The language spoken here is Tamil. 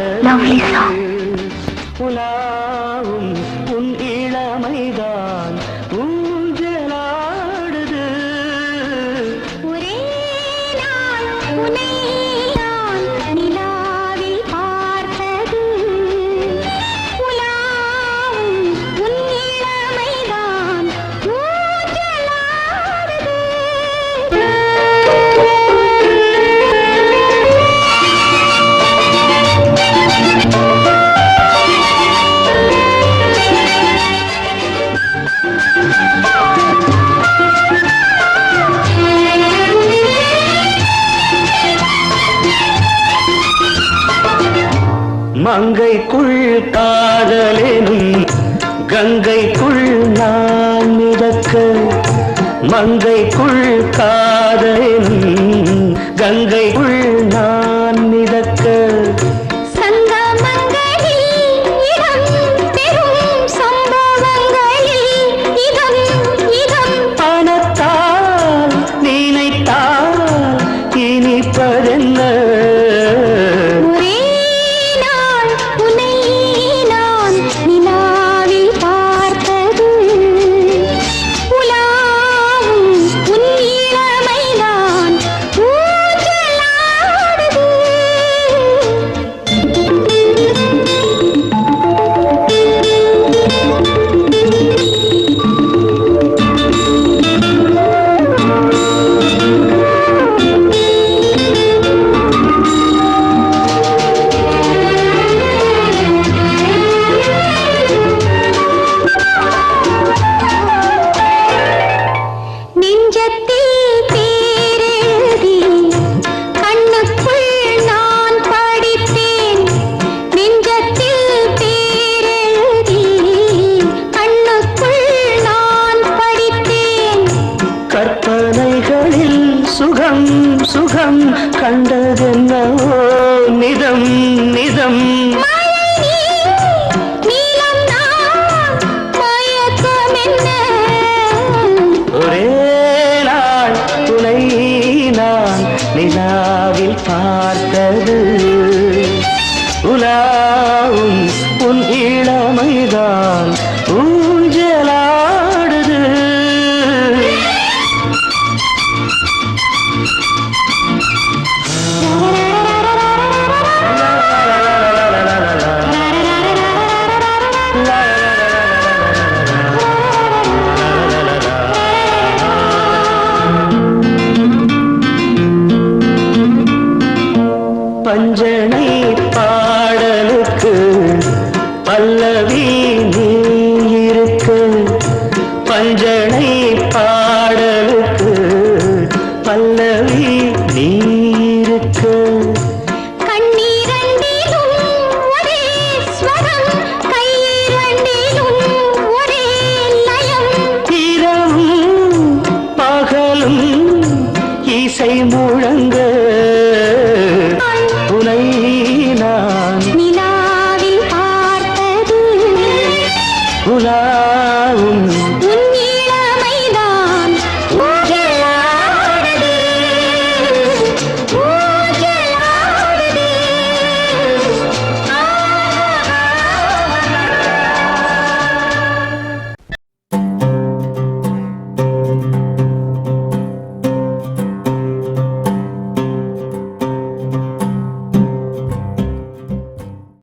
ப்ளீஸா உலாவும் உன் இளமைதான் ஊஞ்சலாடுது. ஒரே நாள் உன்னை மங்கைக்குள் காதலெனும் கங்கைக்குள் நான் மிதக்க மங்கைக்குள் காதலெனும் கங்கைக்குள் கண்டதென்னவோ? நிதம் நிதம். ஒரே நாள் துணை நான் நிலாவில் பார்த்தது. பிறவி நீ இருக்க. பஞ்சனை பாடலுக்கு பல்லவி நீ